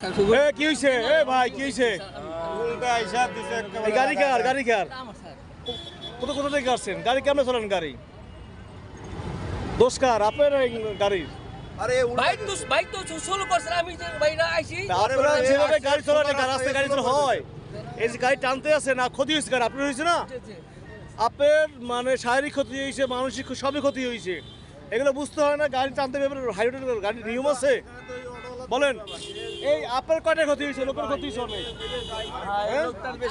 এ কি হইছে? এ ভাই কি হইছে? গাড়ি কার গাড়ি কার? কোথা কোথা থেকে আসছেন? গাড়ি কেমন চলেন গাড়ি? দোষ কার? আপনার গাড়ির? হয়। আপনার মানে শারীরিক ক্ষতি হয়েছে মানসিক সবই ক্ষতি হয়েছে এগুলো বুঝতে হয় না গাড়ি টানতে হাইওয়ে গাড়ির নিয়ম আছে? বলেন। এই আপার কয়টা ক্ষতি হয়েছে লোকের ক্ষতি হয়েছে অনেক। হ্যাঁ? আমি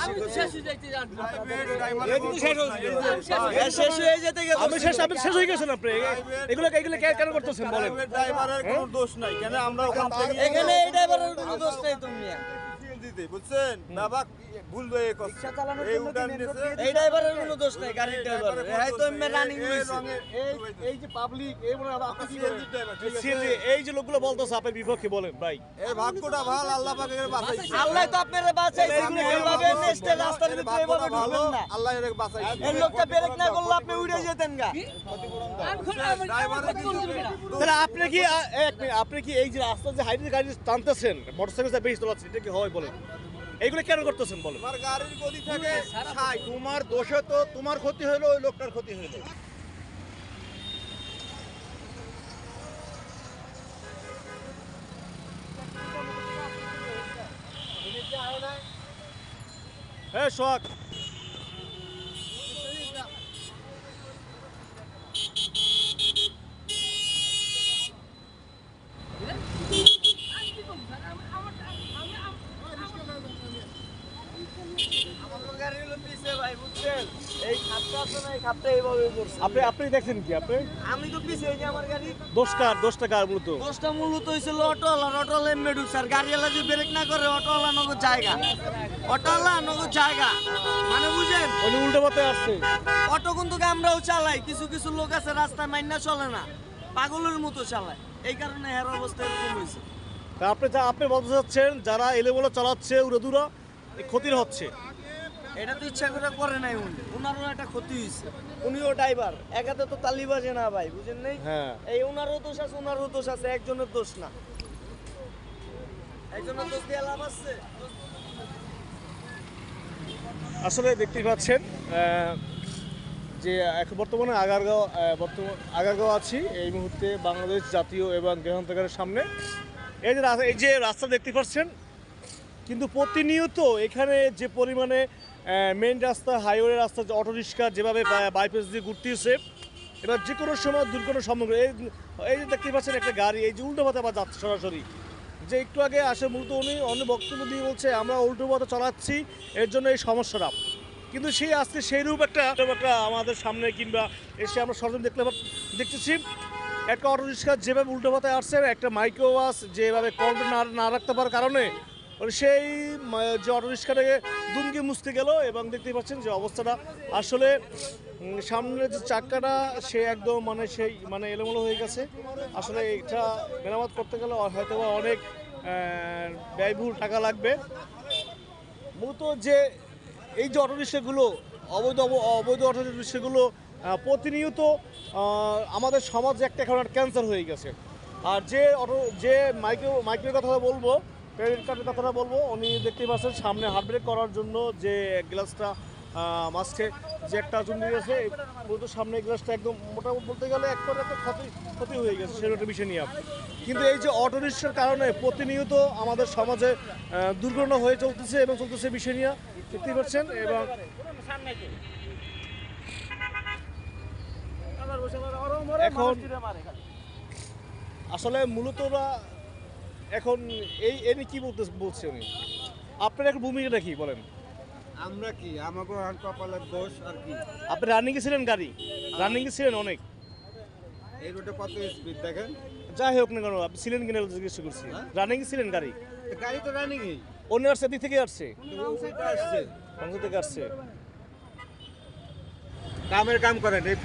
শেষ হয়ে শেষ হয়ে যেতে গেছে। শেষ আপনি শেষ হয়ে গেছেন আপনি। এগুলো এগুলো কে- কেন করতেছেন বলেন? ড্রাইভারের কোনো দোষ নাই। কেন আমরা ওখান এখানে এই ড্রাইভারের কোনো দোষ নাই তুমি দিতে বুঝছেন? বাবা ভুল হয়ে চালানোর এই জন্য এই ড্রাইভারের কোনো দোষ নেই গাড়ির ড্রাইভার হ্যাঁ তো এমনি রানিং হইছে এই এই যে পাবলিক এই মনে আপনি আছে? এই যে লোকগুলো বলতেছে আপনার বিপক্ষে বলেন ভাই। এই ভাগ্যটা ভালো আল্লাহ পাকের বাঁচাইছে আল্লাহ তো আপনারা বাঁচাইছে এইগুলো এইভাবে কেন নেক্সট রাস্তার ভিতরে ভালো ঢুকবেন না। আল্লাহ এর বাঁচাইছে এই লোকটা ব্রেক না করলে আপনি উড়ে যেতেন গা। তাহলে আপনি কি এক মিনিট, আপনি কি এই যে রাস্তা যে হাইটে গাড়ি টানতেছেন মোটরসাইকেল বেশি চালাচ্ছেন এটা কি হয়? বলেন এইগুলো কেন করতেছেন বলো তোমার গাড়ির গতি থাকে তোমার দোষে তো তোমার ক্ষতি হলো ওই লোকটার ক্ষতি হলো হ্যাঁ শখ আমি কি করব স্যার আমি আমার আমি আমার গাড়ি হলো পিছে ভাই বুঝছেন এই খাপটা আছে না এই খাপটা এইভাবে পড়ছে। আপনি আপনি দেখছেন কি আপনি? আমি তো পিছে এই যে আমার গাড়ি। মূলত। দোষটা মূলত হয়েছিল অটোওয়ালা অটোওয়ালা এমনি ঢুকছে আর গাড়িওয়ালা যে ব্রেক না করে অটোওয়ালা জায়গা। অটোওয়ালা নগদ জায়গা। মানে বুঝেন? উনি উল্টো পথে আসছে। অটো কিন্তু আমরাও চালাই কিছু কিছু লোক আছে রাস্তায় মাইনা চলে না পাগলের মতো চালায়। এই কারণে হের অবস্থা এরকম হয়েছে আপনি যা আপনি বলতে চাচ্ছেন যারা এলেবলে চালাচ্ছে উড়াদুরা ক্ষতির হচ্ছে। এটা তো ইচ্ছা করে করে নাই উনি। ওনারও একটা ক্ষতি হয়েছে উনিও ড্রাইভার। একাতে তো তালি বাজে না ভাই বুঝেন নাই? হ্যাঁ। এই ওনারও দোষ আছে ওনারও দোষ আছে একজনের দোষ না। একজনের দোষ দিয়ে লাভ আছে। আসলে দেখতে পাচ্ছেন যে এখন বর্তমানে আগারগাঁও বর্তমান আগারগাঁও আছি এই মুহূর্তে বাংলাদেশ জাতীয় এবং গ্রহান্তকারের সামনে। এই যে এই যে রাস্তা দেখতে পাচ্ছেন কিন্তু প্রতিনিয়ত এখানে যে পরিমাণে মেন রাস্তা হাইওয়ে রাস্তা অটো রিক্সা যেভাবে বাইপাস দিয়ে ঘুরতেছে, এবার যে কোনো সময় দুর্ঘটনা সম্মুখীন এই এই যে দেখতে পাচ্ছেন একটা গাড়ি, এই যে উল্টো পথে আবার যাচ্ছে সরাসরি। যে একটু আগে আসে মূলত উনি অন্য বক্তব্য দিয়ে বলছে, আমরা উল্টো পথে চালাচ্ছি, এর জন্য এই সমস্যাটা। কিন্তু সেই আজকে সেই রূপ একটা একটা আমাদের সামনে কিংবা এসে আমরা সরঞ্জাম দেখলে দেখতেছি, একটা অটো রিক্সা যেভাবে উল্টো পথে আসছে, একটা মাইক্রো বাস যেভাবে কন্ট্রোল না রাখতে পারার কারণে সেই যে অটো রিক্সাটাকে দুমকে মুছতে গেল এবং দেখতেই পাচ্ছেন যে অবস্থাটা আসলে সামনের যে চাক্কাটা, সে একদম মানে সেই মানে এলোমেলো হয়ে গেছে। আসলে এটা মেরামত করতে গেলে হয়তো অনেক ব্যয়বহুল টাকা লাগবে। মূলত যে এই যে অটো রিক্সাগুলো অবৈধ, অব- অবৈধ অটো রিক্সাগুলো প্রতিনিয়ত আমাদের সমাজে একটা এখন ক্যান্সার হয়ে গেছে। আর যে অটো, যে মাইক্রো, মাইক্রোর কথা বলব ক্রেডিট কার্ডের কথাটা বলব। উনি দেখতেই পাচ্ছেন সামনে হার্ট ব্রেক করার জন্য যে গ্লাসটা মাস্কে যে একটা চুন্ডি গেছে মূলত সামনে গ্লাসটা একদম মোটামুটি বলতে গেলে একবার একটা ক্ষতি ক্ষতি হয়ে গেছে সেটা একটা বিষয় নিয়ে কিন্তু এই যে অটো রিক্সার কারণে প্রতিনিয়ত আমাদের সমাজে দুর্ঘটনা হয়ে চলতেছে এবং চলতেছে বিষয় নিয়ে দেখতেই পাচ্ছেন এবং এখন আসলে মূলত এখন এই এ কি বলতে বলছে উনি আপনার একটা ভূমিকাটা কি বলেন? আমরা কি? আমাকে আর কপালের দোষ আর কি? আপনি রানিংয়ে ছিলেন গাড়ি? রানিংয়ে ছিলেন অনেক। এই রোডে কত স্পিড দেখেন? যাই হোক না কেন আপনি ছিলেন কিনা জিজ্ঞেস করছি। রানিংয়ে ছিলেন গাড়ি? গাড়ি তো রানিং এই অন্য আসছে দিক থেকে আসছে? আসছে। থেকে আসছে। কামের কাম করেন এই